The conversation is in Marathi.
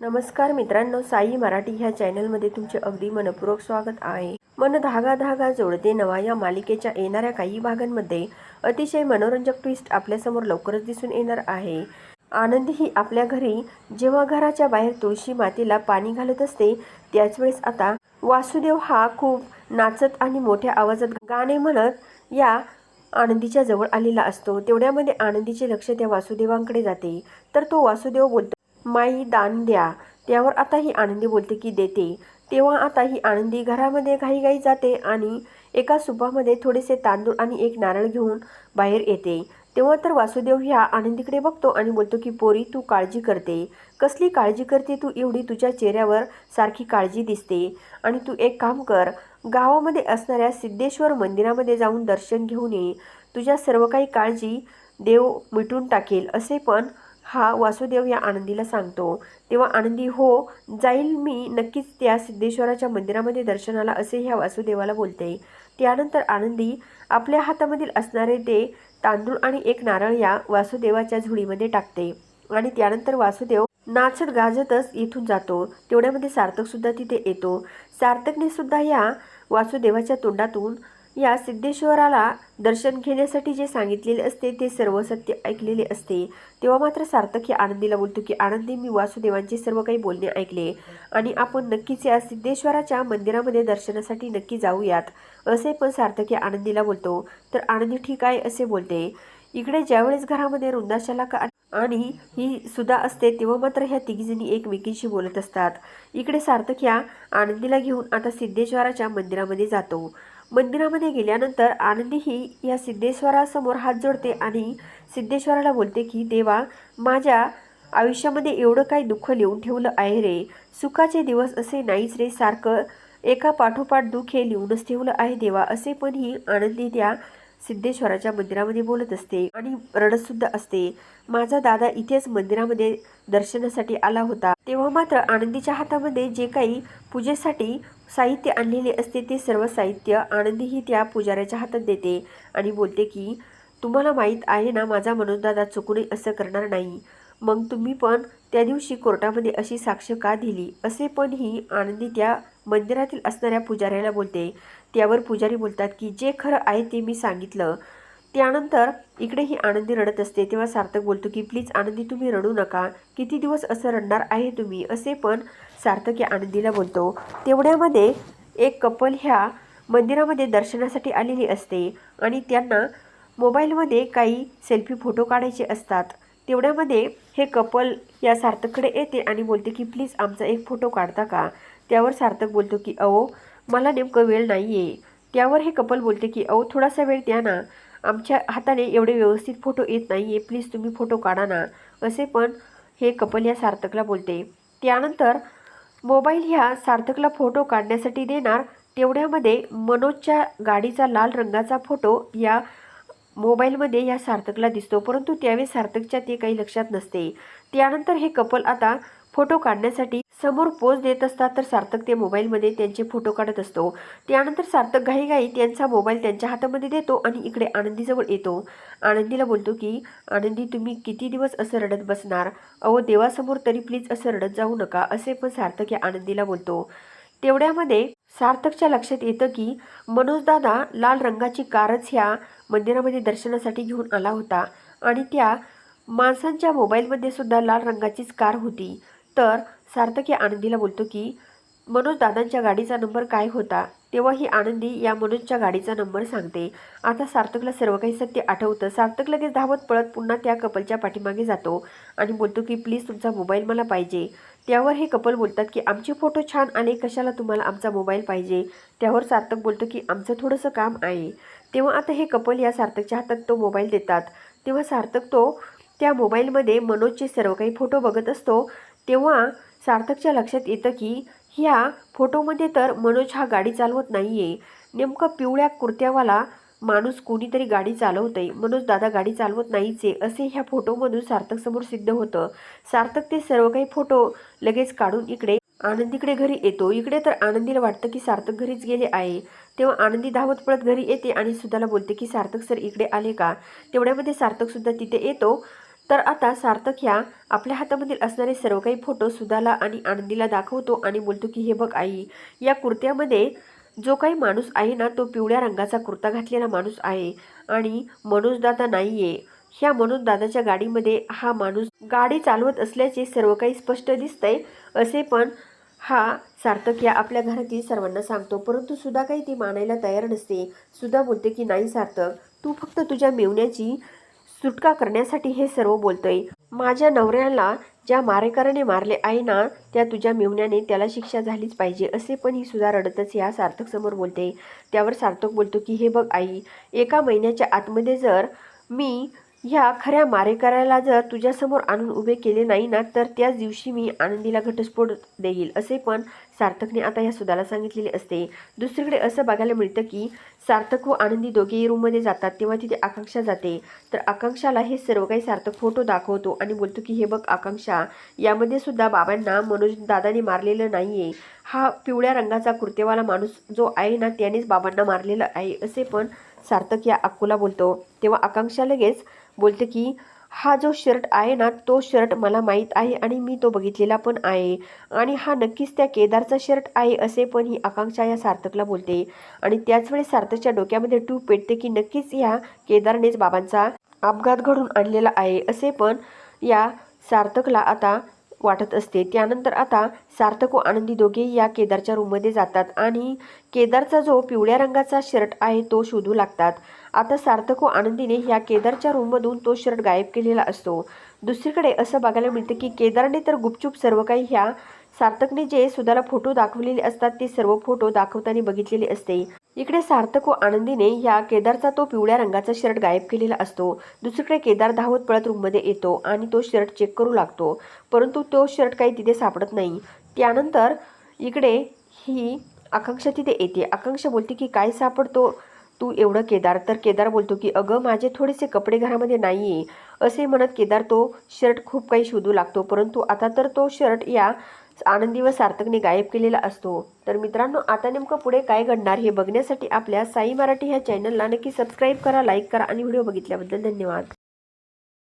नमस्कार मित्रांनो साई मराठी ह्या चॅनलमध्ये तुमचे अगदी मनपूर्वक स्वागत आहे. मन धागा धागा जोडते नवा या मालिकेच्या येणाऱ्या काही भागांमध्ये अतिशय मनोरंजक ट्विस्ट आपल्यासमोर लवकरच दिसून येणार आहे. आनंदी ही आपल्या घरी जेव्हा घराच्या बाहेर तुळशी मातेला पाणी घालत असते त्याच वेळेस आता वासुदेव हा खूप नाचत आणि मोठ्या आवाजात गाणे म्हणत या आनंदीच्या जवळ आलेला असतो. तेवढ्यामध्ये आनंदीचे लक्ष त्या वासुदेवांकडे जाते. तर तो वासुदेव बोलतो माई दान द्या. त्यावर आता ही आनंदी बोलते की देते. तेव्हा आता ही आनंदी घरामध्ये घाईघाई जाते आणि एका सुपामध्ये थोडेसे तांदूळ आणि एक नारळ घेऊन बाहेर येते. तेव्हा तर वासुदेव ह्या आनंदीकडे बघतो आणि बोलतो की पोरी तू काळजी करते. कसली काळजी करते तू एवढी तुझ्या चेहऱ्यावर सारखी काळजी दिसते. आणि तू एक काम कर गावामध्ये असणाऱ्या सिद्धेश्वर मंदिरामध्ये जाऊन दर्शन घेऊन ये. तुझ्या सर्व काही काळजी देव मिटून टाकेल असे पण हा वासुदेव या आनंदीला सांगतो. तेव्हा आनंदी हो जाईल मी नक्कीच त्या सिद्धेश्वराच्या मंदिरामध्ये दर्शनाला असे ह्या वासुदेवाला बोलते. त्यानंतर आनंदी आपल्या हातामधील असणारे ते तांदूळ आणि एक नारळ या वासुदेवाच्या झुडीमध्ये टाकते आणि त्यानंतर वासुदेव नाचत गाजतच इथून जातो. तेवढ्यामध्ये सार्थक सुद्धा तिथे येतो. सार्थकने सुद्धा या वासुदेवाच्या तोंडातून या सिद्धेश्वराला दर्शन घेण्यासाठी जे सांगितलेले असते ते सर्व सत्य ऐकलेले असते. तेव्हा मात्र सार्थक हे आनंदीला बोलतो की आनंदी मी वासुदेवांचे सर्व काही बोलणे ऐकले आणि आपण नक्कीच या सिद्धेश्वराच्या मंदिरामध्ये दर्शनासाठी नक्की जाऊयात. असे पण सार्थक हे आनंदीला बोलतो. तर आनंदी ठीक आहे असे बोलते. इकडे ज्यावेळेस घरामध्ये रुंदाशाला का आणि ही सुद्धा असते तेव्हा मात्र ह्या तिघीजणी एकमेकींशी बोलत असतात. इकडे सार्थक ह्या आनंदीला घेऊन आता सिद्धेश्वराच्या मंदिरामध्ये जातो. मंदिरामध्ये गेल्यानंतर आनंदीही या सिद्धेश्वरासमोर हात जोडते आणि सिद्धेश्वराला बोलते की देवा माझ्या आयुष्यामध्ये एवढं काही दुःख लिहून ठेवलं आहे रे. सुखाचे दिवस असे नाहीच रे. सारखं एका पाठोपाठ दुःख हे लिहूनच ठेवलं आहे देवा. असे पण ही आनंदी त्या सिद्धेश्वराच्या मंदिरामध्ये बोलत असते आणि रडतसुद्धा असते. माझा दादा इथेच मंदिरामध्ये दर्शनासाठी आला होता. तेव्हा मात्र आनंदीच्या हातामध्ये जे काही पूजेसाठी साहित्य आणलेले असते ते सर्व साहित्य आनंदीही त्या पुजाऱ्याच्या हातात देते आणि बोलते की तुम्हाला माहीत आहे ना माझा मनोजदादा चुकूनही असं करणार नाही. मग तुम्ही पण त्या दिवशी कोर्टामध्ये अशी साक्ष का दिली? असे पण ही आनंदी त्या मंदिरातील असणाऱ्या पुजाऱ्याला बोलते. त्यावर पुजारी बोलतात की जे खरं आहे ते मी सांगितलं. त्यानंतर इकडे ही आनंदी रडत असते. तेव्हा सार्थक बोलतो की प्लीज आनंदी तुम्ही रडू नका. किती दिवस असं रडणार आहे तुम्ही? असे पण सार्थक या आनंदीला बोलतो. तेवढ्यामध्ये एक कपल ह्या मंदिरामध्ये दर्शनासाठी आलेली असते आणि त्यांना मोबाईलमध्ये काही सेल्फी फोटो काढायचे असतात. तेवढ्यामध्ये हे कपल या सार्थककडे येते आणि बोलते की प्लीज आमचा एक फोटो काढता का? त्यावर सार्थक बोलतो की अहो मला नेमकं वेळ नाही आहे त्यावर हे कपल बोलते की अहो थोडासा वेळ द्या ना. आमच्या हाताने एवढे व्यवस्थित फोटो येत नाही आहे प्लीज तुम्ही फोटो काढा ना. असे पण हे कपल या सार्थकला बोलते. त्यानंतर मोबाईल ह्या सार्थकला फोटो काढण्यासाठी देणार तेवढ्यामध्ये मनोजच्या गाडीचा लाल रंगाचा फोटो या मोबाईलमध्ये या सार्थकला दिसतो. परंतु त्यावेळेस सार्थकच्या ते काही लक्षात नसते. त्यानंतर हे कपल आता फोटो काढण्यासाठी समोर पोज देत असतात तर सार्थक ते मोबाईलमध्ये त्यांचे फोटो काढत असतो. त्यानंतर सार्थक घाईघाई त्यांचा मोबाईल त्यांच्या हातामध्ये देतो आणि इकडे आनंदीजवळ येतो. आनंदीला बोलतो की आनंदी तुम्ही किती दिवस असं रडत बसणार? अहो देवासमोर तरी प्लीज असं रडत जाऊ नका असे पण सार्थक या आनंदीला बोलतो. तेवढ्यामध्ये सार्थकच्या लक्षात येतं की मनोजदादा लाल रंगाची कारच ह्या मंदिरामध्ये दर्शनासाठी घेऊन आला होता आणि त्या माणसांच्या मोबाईलमध्ये सुद्धा लाल रंगाचीच कार होती. तर सार्थक या आनंदीला बोलतो की मनोज दादांच्या गाडीचा नंबर काय होता तेव्हा ही आनंदी या मनोजच्या गाडीचा नंबर सांगते. आता सार्थकला सर्व काही सत्य आठवतं. सार्थक लगेच धावत पळत पुन्हा त्या कपलच्या पाठीमागे जातो आणि बोलतो की प्लीज तुमचा मोबाईल मला पाहिजे त्यावर हे कपल बोलतात की आमचे फोटो छान आले. कशाला तुम्हाला आमचा मोबाईल पाहिजे त्यावर सार्थक बोलतो की आमचं थोडंसं काम आहे तेव्हा आता हे कपल या सार्थकच्या हातात तो मोबाईल देतात. तेव्हा सार्थक तो त्या मोबाईलमध्ये मनोजचे सर्व काही फोटो बघत असतो. तेव्हा सार्थकच्या लक्षात येतं की ह्या फोटोमध्ये तर मनोज हा गाडी चालवत नाही आहे नेमकं पिवळ्या कुर्त्यावाला माणूस कोणीतरी गाडी चालवतंय. मनोज दादा गाडी चालवत नाहीच आहे असे ह्या फोटोमधून सार्थक समोर सिद्ध होतं. सार्थक ते सर्व काही फोटो लगेच काढून इकडे आनंदीकडे घरी येतो. इकडे तर आनंदीला वाटतं की सार्थक घरीच गेले आहे. तेव्हा आनंदी धावत पळत घरी येते आणि सुद्धाला बोलते की सार्थक सर इकडे आले का? तेवढ्यामध्ये सार्थक सुद्धा तिथे येतो. तर आता सार्थक ह्या आपल्या हातामधील असणारे सर्व काही फोटो सुधाला आणि आनंदीला दाखवतो आणि बोलतो की हे बघ आई या कुर्त्यामध्ये जो काही माणूस आहे ना तो पिवळ्या रंगाचा कुर्ता घातलेला माणूस आहे आणि मनोजदादा नाही नाहीये. ह्या मनोजदादाच्या गाडीमध्ये हा माणूस गाडी चालवत असल्याचे सर्व काही स्पष्ट दिसतंय असे पण हा सार्थक या आपल्या घरातील सर्वांना सांगतो. परंतु सुद्धा काही ती मानायला तयार नसते. सुद्धा बोलते की नाही सार्थक तू फक्त तुझ्या मेवण्याची सुटका करण्यासाठी हे सर्व बोलतोय. माझ्या नवऱ्याला ज्या मारेकराने मारले आहे ना त्या तुझ्या मेवण्याने त्याला शिक्षा झालीच पाहिजे असे पण ही सुद्धा रडतच या सार्थक समोर बोलते. त्यावर सार्थक बोलतो की हे बघ आई एका महिन्याच्या आतमध्ये जर मी ह्या खऱ्या मारेकऱ्याला जर तुझ्यासमोर आणून उभे केले नाही ना तर त्याच दिवशी मी आनंदीला घटस्फोट देईल असे पण सार्थकने आता या सुदाला सांगितलेले असते. दुसरीकडे असं बघायला मिळतं की सार्थक व आनंदी दोघेही रूममध्ये जातात तेव्हा तिथे आकांक्षा जाते. तर आकांक्षाला हे सर्व काही सार्थक फोटो दाखवतो आणि बोलतो की हे बघ आकांक्षा यामध्ये सुद्धा बाबांना मनोज दादाने मारलेलं नाही आहे हा पिवळ्या रंगाचा कुर्तेवाला माणूस जो आहे ना त्यानेच बाबांना मारलेलं आहे असे पण सार्थक या अक्कूला बोलतो. तेव्हा आकांक्षा लगेच बोलते की हा जो शर्ट आहे ना तो शर्ट मला माहीत आहे आणि मी तो बघितलेला पण आहे. आणि हा नक्कीच त्या केदारचा शर्ट आहे असे पण ही आकांक्षा या सार्थकला बोलते. आणि त्याच वेळेस सार्थकच्या डोक्यामध्ये टूप पेटते की नक्कीच या केदारनेच बाबांचा अपघात घडून आणलेला आहे असे पण या सार्थकला आता वाटत असते. त्यानंतर आता सार्थक व आनंदी दोघे या केदारच्या रूममध्ये जातात आणि केदारचा जो पिवळ्या रंगाचा शर्ट आहे तो शोधू लागतात. आता सार्थक व आनंदीने ह्या केदारच्या रूममधून तो शर्ट गायब केलेला असतो. दुसरीकडे असं बघायला मिळतं की केदारने तर गुपचूप सर्व काही ह्या सार्थकने जे सुधाला फोटो दाखवलेले असतात ते सर्व फोटो दाखवताना बघितलेले असते. इकडे सार्थक व आनंदीने ह्या केदारचा तो पिवळ्या रंगाचा शर्ट गायब केलेला असतो. दुसरीकडे केदार धावत पळत रूममध्ये येतो आणि तो शर्ट चेक करू लागतो परंतु तो शर्ट काही तिथे सापडत नाही. त्यानंतर इकडे ही आकांक्षा तिथे येते. आकांक्षा बोलते की काय सापडतो? तू एवढं केदार तर केदार बोलतो की अगं माझे थोडेसे कपडे घरामध्ये नाही आहे असे म्हणत केदार तो शर्ट खूप काही शोधू लागतो परंतु आता तर तो शर्ट या आनंदी व सार्थकने गायब केलेला असतो. तर मित्रांनो आता नेमकं पुढे काय घडणार हे बघण्यासाठी आपल्या साई मराठी ह्या चॅनलला नक्की सबस्क्राईब करा लाईक करा आणि व्हिडिओ बघितल्याबद्दल धन्यवाद.